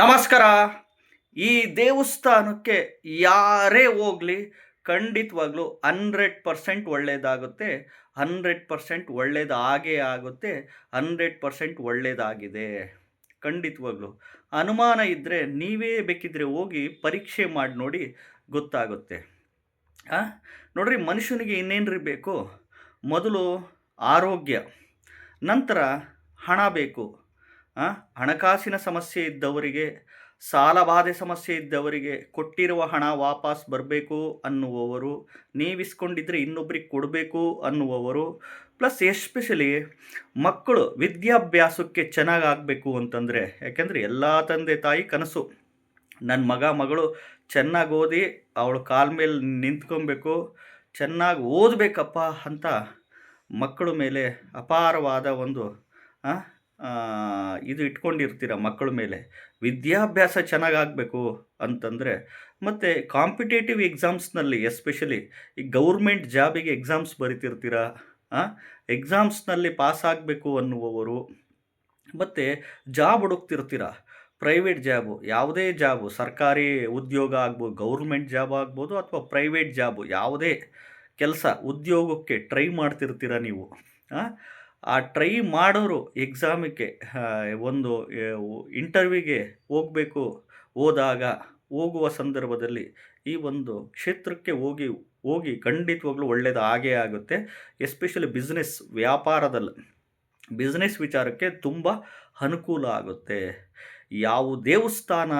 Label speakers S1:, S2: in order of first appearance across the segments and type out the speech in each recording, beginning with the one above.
S1: ನಮಸ್ಕಾರ. ಈ ದೇವಸ್ಥಾನಕ್ಕೆ ಯಾರೇ ಹೋಗಲಿ ಖಂಡಿತವಾಗ್ಲೂ ಹಂಡ್ರೆಡ್ ಪರ್ಸೆಂಟ್ ಒಳ್ಳೆಯದಾಗುತ್ತೆ ಹಂಡ್ರೆಡ್ ಪರ್ಸೆಂಟ್ ಒಳ್ಳೇದು ಆಗೇ ಆಗುತ್ತೆ. ಹಂಡ್ರೆಡ್ ಪರ್ಸೆಂಟ್ ಒಳ್ಳೆಯದಾಗಿದೆ ಖಂಡಿತವಾಗ್ಲೂ. ಅನುಮಾನ ಇದ್ದರೆ ನೀವೇ ಬೇಕಿದ್ದರೆ ಹೋಗಿ ಪರೀಕ್ಷೆ ಮಾಡಿ ನೋಡಿ ಗೊತ್ತಾಗುತ್ತೆ. ಹಾಂ ನೋಡ್ರಿ ಮನುಷ್ಯನಿಗೆ ಇನ್ನೇನ್ರಿ ಬೇಕು? ಮೊದಲು ಆರೋಗ್ಯ, ನಂತರ ಹಣ ಬೇಕು? ಹಣಕಾಸಿನ ಸಮಸ್ಯೆ ಇದ್ದವರಿಗೆ ಸಾಲಬಾಧೆ ಸಮಸ್ಯೆ ಇದ್ದವರಿಗೆ ಕೊಟ್ಟಿರುವ ಹಣ ವಾಪಸ್ ಬರಬೇಕು ಅನ್ನುವವರು, ನೀವಿಸ್ಕೊಂಡಿದ್ರೆ ಇನ್ನೊಬ್ರಿಗೆ ಕೊಡಬೇಕು ಅನ್ನುವವರು, ಪ್ಲಸ್ ಎಸ್ಪೆಷಲಿ ಮಕ್ಕಳು ವಿದ್ಯಾಭ್ಯಾಸಕ್ಕೆ ಚೆನ್ನಾಗಿ ಆಗಬೇಕು ಅಂತಂದರೆ, ಯಾಕೆಂದರೆ ಎಲ್ಲ ತಂದೆ ತಾಯಿ ಕನಸು. ನನ್ನ ಮಗ, ಮಗಳು ಚೆನ್ನಾಗಿ ಓದಿ, ಅವಳು ಕಾಲ ಮೇಲೆ ನಿಂತ್ಕೊಬೇಕು, ಚೆನ್ನಾಗಿ ಓದಬೇಕಪ್ಪ ಅಂತ ಮಕ್ಕಳ ಮೇಲೆ ಅಪಾರವಾದ ಒಂದು ಇದು ಇಟ್ಕೊಂಡಿರ್ತೀರ ಮಕ್ಕಳ ಮೇಲೆ. ವಿದ್ಯಾಭ್ಯಾಸ ಚೆನ್ನಾಗಾಗಬೇಕು ಅಂತಂದರೆ, ಮತ್ತು ಕಾಂಪಿಟೇಟಿವ್ ಎಕ್ಸಾಮ್ಸ್ನಲ್ಲಿ ಎಸ್ಪೆಷಲಿ ಈ ಗೌರ್ಮೆಂಟ್ ಜಾಬಿಗೆ ಎಕ್ಸಾಮ್ಸ್ ಬರಿತಿರ್ತೀರ? ಎಕ್ಸಾಮ್ಸ್ನಲ್ಲಿ ಪಾಸ್ ಆಗಬೇಕು ಅನ್ನುವವರು, ಮತ್ತು ಜಾಬ್ ಹುಡುಕ್ತಿರ್ತೀರ? ಪ್ರೈವೇಟ್ ಜಾಬು, ಯಾವುದೇ ಜಾಬು, ಸರ್ಕಾರಿ ಉದ್ಯೋಗ ಆಗ್ಬೋದು, ಗೌರ್ಮೆಂಟ್ ಜಾಬ್ ಆಗ್ಬೋದು ಅಥವಾ ಪ್ರೈವೇಟ್ ಜಾಬು, ಯಾವುದೇ ಕೆಲಸ ಉದ್ಯೋಗಕ್ಕೆ ಟ್ರೈ ಮಾಡ್ತಿರ್ತೀರ ನೀವು? ಆ? ಟ್ರೈ ಮಾಡೋರು ಎಕ್ಸಾಮಿಗೆ ಒಂದು ಇಂಟರ್ವ್ಯೂಗೆ ಹೋಗಬೇಕು. ಹೋದಾಗ, ಹೋಗುವ ಸಂದರ್ಭದಲ್ಲಿ ಈ ಒಂದು ಕ್ಷೇತ್ರಕ್ಕೆ ಹೋಗಿ ಹೋಗಿ ಖಂಡಿತವಾಗ್ಲೂ ಒಳ್ಳೆಯದು ಆಗೇ ಆಗುತ್ತೆ. ಎಸ್ಪೆಷಲಿ ಬಿಸ್ನೆಸ್ ವ್ಯಾಪಾರದಲ್ಲಿ. ಬಿಸ್ನೆಸ್ ವಿಚಾರಕ್ಕೆ ತುಂಬ ಅನುಕೂಲ ಆಗುತ್ತೆ. ಯಾವ ದೇವಸ್ಥಾನ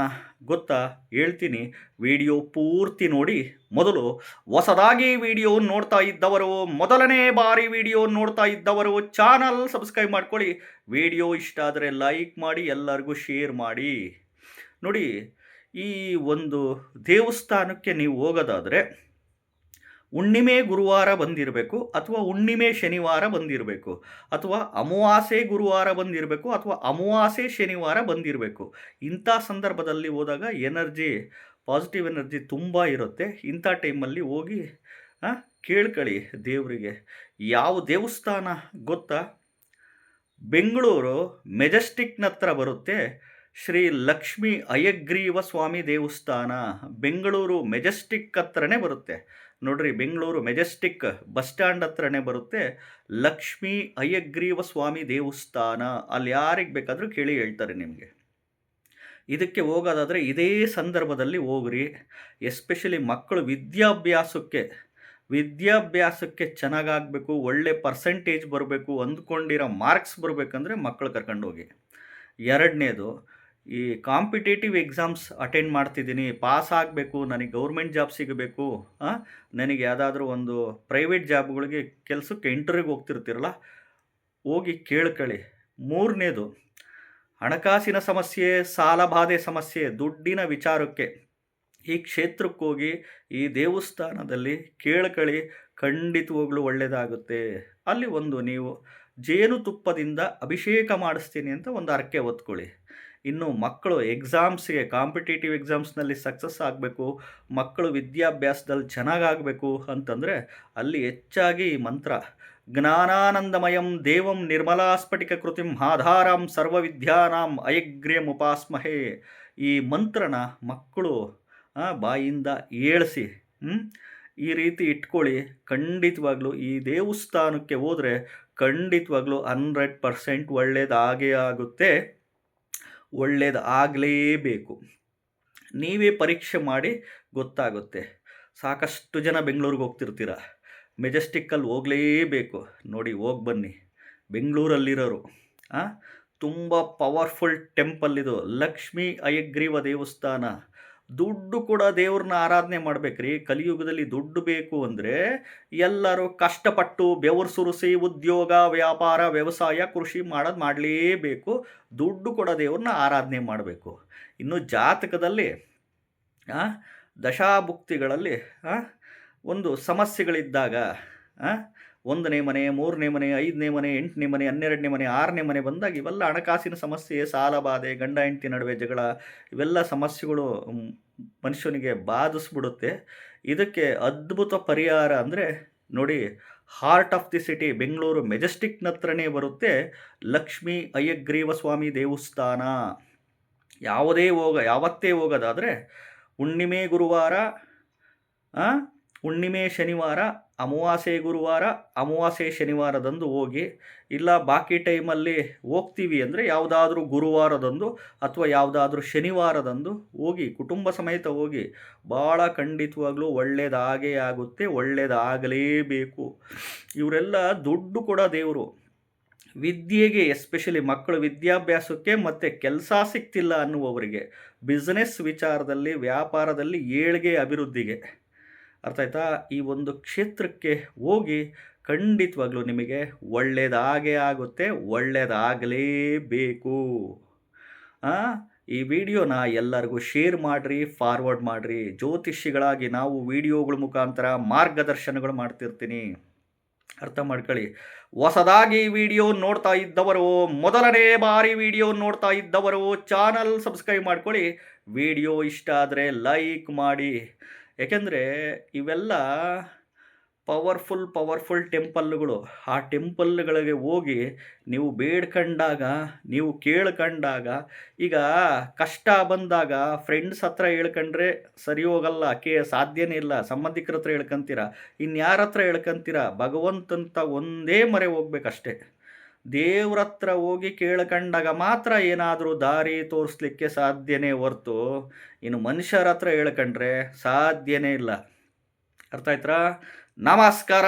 S1: ಗೊತ್ತಾ ಹೇಳ್ತೀನಿ. ವಿಡಿಯೋ ಪೂರ್ತಿ ನೋಡಿ. ಮೊದಲು ಹೊಸದಾಗಿ ವಿಡಿಯೋ ನೋಡ್ತಾ ಇದ್ದವರು, ಮೊದಲನೇ ಬಾರಿ ವಿಡಿಯೋ ನೋಡ್ತಾ ಇದ್ದವರು ಚಾನಲ್ ಸಬ್ಸ್ಕ್ರೈಬ್ ಮಾಡ್ಕೊಳ್ಳಿ. ವಿಡಿಯೋ ಇಷ್ಟ ಆದರೆ ಲೈಕ್ ಮಾಡಿ, ಎಲ್ಲರಿಗೂ ಶೇರ್ ಮಾಡಿ. ನೋಡಿ, ಈ ಒಂದು ದೇವಸ್ಥಾನಕ್ಕೆ ನೀವು ಹೋಗೋದಾದರೆ ಹುಣ್ಣಿಮೆ ಗುರುವಾರ ಬಂದಿರಬೇಕು ಅಥವಾ ಹುಣ್ಣಿಮೆ ಶನಿವಾರ ಬಂದಿರಬೇಕು ಅಥವಾ ಅಮಾವಾಸೆ ಗುರುವಾರ ಬಂದಿರಬೇಕು ಅಥವಾ ಅಮಾವಾಸೆ ಶನಿವಾರ ಬಂದಿರಬೇಕು. ಇಂಥ ಸಂದರ್ಭದಲ್ಲಿ ಹೋದಾಗ ಎನರ್ಜಿ, ಪಾಸಿಟಿವ್ ಎನರ್ಜಿ ತುಂಬ ಇರುತ್ತೆ. ಇಂಥ ಟೈಮಲ್ಲಿ ಹೋಗಿ ಕೇಳ್ಕೊಳ್ಳಿ ದೇವರಿಗೆ. ಯಾವ ದೇವಸ್ಥಾನ ಗೊತ್ತಾ? ಬೆಂಗಳೂರು ಮೆಜೆಸ್ಟಿಕ್ನ ಹತ್ರ ಬರುತ್ತೆ. ಶ್ರೀ ಲಕ್ಷ್ಮೀ ಅಯಗ್ರೀವ ಸ್ವಾಮಿ ದೇವಸ್ಥಾನ ಬೆಂಗಳೂರು ಮೆಜೆಸ್ಟಿಕ್ ಹತ್ರನೇ ಬರುತ್ತೆ. ನೋಡ್ರಿ ಬೆಂಗಳೂರು ಮೆಜೆಸ್ಟಿಕ್ ಬಸ್ ಸ್ಟ್ಯಾಂಡ್ ಹತ್ರನೇ ಬರುತ್ತೆ ಲಕ್ಷ್ಮೀ ಅಯ್ಯಗ್ರೀವ ಸ್ವಾಮಿ ದೇವಸ್ಥಾನ. ಅಲ್ಲಿ ಯಾರಿಗೆ ಬೇಕಾದರೂ ಕೇಳಿ ಹೇಳ್ತಾರೆ ನಿಮಗೆ. ಇದಕ್ಕೆ ಹೋಗೋದಾದರೆ ಇದೇ ಸಂದರ್ಭದಲ್ಲಿ ಹೋಗ್ರಿ. ಎಸ್ಪೆಷಲಿ ಮಕ್ಕಳು ವಿದ್ಯಾಭ್ಯಾಸಕ್ಕೆ ವಿದ್ಯಾಭ್ಯಾಸಕ್ಕೆ ಚೆನ್ನಾಗಾಗಬೇಕು, ಒಳ್ಳೆ ಪರ್ಸೆಂಟೇಜ್ ಬರಬೇಕು, ಅಂದ್ಕೊಂಡಿರೋ ಮಾರ್ಕ್ಸ್ ಬರಬೇಕಂದ್ರೆ ಮಕ್ಕಳು ಕರ್ಕೊಂಡು ಹೋಗಿ ಎರಡನೇದು ಈ ಕಾಂಪಿಟೇಟಿವ್ ಎಕ್ಸಾಮ್ಸ್ ಅಟೆಂಡ್ ಮಾಡ್ತಿದ್ದೀನಿ, ಪಾಸ್ ಆಗಬೇಕು, ನನಗೆ ಗೌರ್ಮೆಂಟ್ ಜಾಬ್ ಸಿಗಬೇಕು ನನಗೆ ಯಾವುದಾದ್ರೂ ಒಂದು ಪ್ರೈವೇಟ್ ಜಾಬ್ಗಳಿಗೆ ಕೆಲಸಕ್ಕೆ ಇಂಟರ್ವ್ಯೂಗೆ ಹೋಗ್ತಿರ್ತೀರಲ್ಲ, ಹೋಗಿ ಕೇಳ್ಕೊಳ್ಳಿ ಮೂರನೇದು, ಹಣಕಾಸಿನ ಸಮಸ್ಯೆ ಸಾಲಬಾಧೆ ಸಮಸ್ಯೆ, ದುಡ್ಡಿನ ವಿಚಾರಕ್ಕೆ. ಈ ಕ್ಷೇತ್ರಕ್ಕೆ ಹೋಗಿ ಈ ದೇವಸ್ಥಾನದಲ್ಲಿ ಕೇಳ್ಕೊಳ್ಳಿ ಖಂಡಿತವಾಗ್ಲೂ ಒಳ್ಳೆಯದಾಗುತ್ತೆ ಅಲ್ಲಿ ಒಂದು ನೀವು ಜೇನುತುಪ್ಪದಿಂದ ಅಭಿಷೇಕ ಮಾಡಿಸ್ತೀನಿ ಅಂತ ಒಂದು ಅರಕೆ ಹೊತ್ಕೊಳ್ಳಿ. ಇನ್ನು ಮಕ್ಕಳು ಎಕ್ಸಾಮ್ಸ್ಗೆ ಕಾಂಪಿಟೇಟಿವ್ ಎಕ್ಸಾಮ್ಸ್ನಲ್ಲಿ ಸಕ್ಸಸ್ ಆಗಬೇಕು, ಮಕ್ಕಳು ವಿದ್ಯಾಭ್ಯಾಸದಲ್ಲಿ ಚೆನ್ನಾಗಾಗಬೇಕು ಅಂತಂದರೆ ಅಲ್ಲಿ ಹೆಚ್ಚಾಗಿ ಮಂತ್ರ, ಜ್ಞಾನಾನಂದಮಯಂ ದೇವಂ ನಿರ್ಮಲಾಸ್ಫಟಿಕ ಕೃತಿಂ ಆಧಾರಂ ಸರ್ವವಿದ್ಯಾನಾಂ ಅಯಗ್ರ್ಯಂ ಉಪಾಸ್ಮಹೇ ಈ ಮಂತ್ರನ ಮಕ್ಕಳು ಬಾಯಿಂದ ಏಳಿಸಿ? ಈ ರೀತಿ ಇಟ್ಕೊಳ್ಳಿ, ಖಂಡಿತವಾಗ್ಲೂ ಈ ದೇವಸ್ಥಾನಕ್ಕೆ ಹೋದರೆ ಖಂಡಿತವಾಗ್ಲೂ ಹಂಡ್ರೆಡ್ ಪರ್ಸೆಂಟ್ ಒಳ್ಳೆಯದಾಗೇ ಆಗುತ್ತೆ ಒಳ್ಳೇದು ಆಗಲೇಬೇಕು. ನೀವೇ ಪರೀಕ್ಷೆ ಮಾಡಿ ಗೊತ್ತಾಗುತ್ತೆ. ಸಾಕಷ್ಟು ಜನ ಬೆಂಗಳೂರಿಗೆ ಹೋಗ್ತಿರ್ತೀರ. ಮೆಜೆಸ್ಟಿಕ್ಕಲ್ಲಿ ಹೋಗಲೇಬೇಕು. ನೋಡಿ, ಹೋಗಿ ಬನ್ನಿ. ಬೆಂಗಳೂರಲ್ಲಿರೋರು ತುಂಬ ಪವರ್ಫುಲ್ ಟೆಂಪಲ್ ಇದು. ಲಕ್ಷ್ಮೀ ಅಯಗ್ರೀವ ದೇವಸ್ಥಾನ. ದುಡ್ಡು ಕೂಡ ದೇವ್ರನ್ನ ಆರಾಧನೆ ಮಾಡ್ಬೇಕ್ರಿ. ಕಲಿಯುಗದಲ್ಲಿ ದುಡ್ಡು ಬೇಕು ಅಂದರೆ ಎಲ್ಲರೂ ಕಷ್ಟಪಟ್ಟು ಬೆವರು ಸುರಿಸಿ ಉದ್ಯೋಗ, ವ್ಯಾಪಾರ, ವ್ಯವಸಾಯ, ಕೃಷಿ ಮಾಡೋದು ಮಾಡಲೇಬೇಕು. ದುಡ್ಡು ಕೂಡ ದೇವ್ರನ್ನ ಆರಾಧನೆ ಮಾಡಬೇಕು. ಇನ್ನು ಜಾತಕದಲ್ಲಿ ದಶಾಭುಕ್ತಿಗಳಲ್ಲಿ ಒಂದು ಸಮಸ್ಯೆಗಳಿದ್ದಾಗ ಒಂದನೇ ಮನೆ, ಮೂರನೇ ಮನೆ, ಐದನೇ ಮನೆ, ಎಂಟನೇ ಮನೆ, ಹನ್ನೆರಡನೇ ಮನೆ, ಆರನೇ ಮನೆ ಬಂದಾಗ ಇವೆಲ್ಲ ಹಣಕಾಸಿನ ಸಮಸ್ಯೆ ಸಾಲಬಾಧೆ ಗಂಡ, ಹೆಂಡತಿ ನಡುವೆ ಜಗಳ, ಇವೆಲ್ಲ ಸಮಸ್ಯೆಗಳು ಮನುಷ್ಯನಿಗೆ ಬಾಧಿಸ್ಬಿಡುತ್ತೆ. ಇದಕ್ಕೆ ಅದ್ಭುತ ಪರಿಹಾರ ಅಂದರೆ ನೋಡಿ heart of the city Bengaluru ಮೆಜೆಸ್ಟಿಕ್ನ ಹತ್ರನೇ ಬರುತ್ತೆ, ಲಕ್ಷ್ಮೀ ಅಯ್ಯಗ್ರೀವ ಸ್ವಾಮಿ ದೇವಸ್ಥಾನ. ಯಾವುದೇ ಹೋಗ, ಯಾವತ್ತೇ ಹೋಗೋದಾದರೆ ಹುಣ್ಣಿಮೆ, ಗುರುವಾರ ಹುಣ್ಣಿಮೆ, ಶನಿವಾರ, ಅಮಾವಾಸ್ಯೆ, ಗುರುವಾರ, ಅಮಾವಾಸ್ಯೆ, ಶನಿವಾರದಂದು ಹೋಗಿ ಇಲ್ಲ ಬಾಕಿ ಟೈಮಲ್ಲಿ ಹೋಗ್ತೀವಿ ಅಂದರೆ ಯಾವುದಾದ್ರೂ ಗುರುವಾರದಂದು ಅಥವಾ ಯಾವುದಾದ್ರೂ ಶನಿವಾರದಂದು ಹೋಗಿ ಕುಟುಂಬ ಸಮೇತ ಹೋಗಿ ಭಾಳ ಖಂಡಿತವಾಗ್ಲೂ ಒಳ್ಳೆಯದಾಗೇ ಆಗುತ್ತೆ ಒಳ್ಳೆಯದಾಗಲೇಬೇಕು ಇವರೆಲ್ಲ ದುಡ್ಡು ಕೂಡ ದೇವರು. ವಿದ್ಯೆಗೆ, ಎಸ್ಪೆಷಲಿ ಮಕ್ಕಳು ವಿದ್ಯಾಭ್ಯಾಸಕ್ಕೆ ಮತ್ತು ಕೆಲಸ ಸಿಗ್ತಿಲ್ಲ ಅನ್ನುವವರಿಗೆ, ಬಿಸ್ನೆಸ್ ವಿಚಾರದಲ್ಲಿ, ವ್ಯಾಪಾರದಲ್ಲಿ ಏಳಿಗೆ ಅಭಿವೃದ್ಧಿಗೆ. ಅರ್ಥ ಆಯ್ತಾ? ಈ ಒಂದು ಕ್ಷೇತ್ರಕ್ಕೆ ಹೋಗಿ ಖಂಡಿತವಾಗ್ಲೂ ನಿಮಗೆ ಒಳ್ಳೆಯದಾಗೇ ಆಗುತ್ತೆ ಒಳ್ಳೆಯದಾಗಲೇಬೇಕು ಈ ವಿಡಿಯೋನ ಎಲ್ಲರಿಗೂ ಶೇರ್ ಮಾಡಿರಿ, ಫಾರ್ವರ್ಡ್ ಮಾಡಿರಿ. ಜ್ಯೋತಿಷಿಗಳಾಗಿ ನಾವು ವಿಡಿಯೋಗಳ ಮುಖಾಂತರ ಮಾರ್ಗದರ್ಶನಗಳು ಮಾಡ್ತಿರ್ತೀನಿ. ಅರ್ಥ ಮಾಡ್ಕೊಳ್ಳಿ. ಹೊಸದಾಗಿ ವಿಡಿಯೋ ನೋಡ್ತಾ ಇದ್ದವರು, ಮೊದಲನೇ ಬಾರಿ ವಿಡಿಯೋ ನೋಡ್ತಾ ಇದ್ದವರು, ಚಾನಲ್ ಸಬ್ಸ್ಕ್ರೈಬ್ ಮಾಡ್ಕೊಳ್ಳಿ. ವಿಡಿಯೋ ಇಷ್ಟ ಆದರೆ ಲೈಕ್ ಮಾಡಿ. ಯಾಕೆಂದರೆ ಇವೆಲ್ಲ ಪವರ್ಫುಲ್ ಪವರ್ಫುಲ್ ಟೆಂಪಲ್ಗಳು ಆ ಟೆಂಪಲ್ಗಳಿಗೆ ಹೋಗಿ ನೀವು ಬೇಡ್ಕೊಂಡಾಗ, ನೀವು ಕೇಳ್ಕೊಂಡಾಗ, ಈಗ ಕಷ್ಟ ಬಂದಾಗ ಫ್ರೆಂಡ್ಸ್ ಹತ್ರ ಹೇಳ್ಕೊಂಡ್ರೆ ಸರಿ ಹೋಗಲ್ಲ, ಕೇ ಸಾಧ್ಯನೇ ಇಲ್ಲ, ಸಂಬಂಧಿಕರ ಹತ್ರ ಹೇಳ್ಕೊಂತೀರ, ಇನ್ಯಾರ ಹತ್ರ ಹೇಳ್ಕೊಂತೀರ, ಭಗವಂತಂತ ಒಂದೇ ಮರೆ ಹೋಗ್ಬೇಕಷ್ಟೆ. ದೇವ್ರ ಹತ್ರ ಹೋಗಿ ಕೇಳ್ಕೊಂಡಾಗ ಮಾತ್ರ ಏನಾದರೂ ದಾರಿ ತೋರಿಸ್ಲಿಕ್ಕೆ ಸಾಧ್ಯನೇ ಹೊರ್ತು ಇನ್ನು ಮನುಷ್ಯರ ಹತ್ರ ಹೇಳ್ಕಂಡ್ರೆ ಸಾಧ್ಯನೇ ಇಲ್ಲ. ಅರ್ಥ ಆಯ್ತಾ ನಮಸ್ಕಾರ.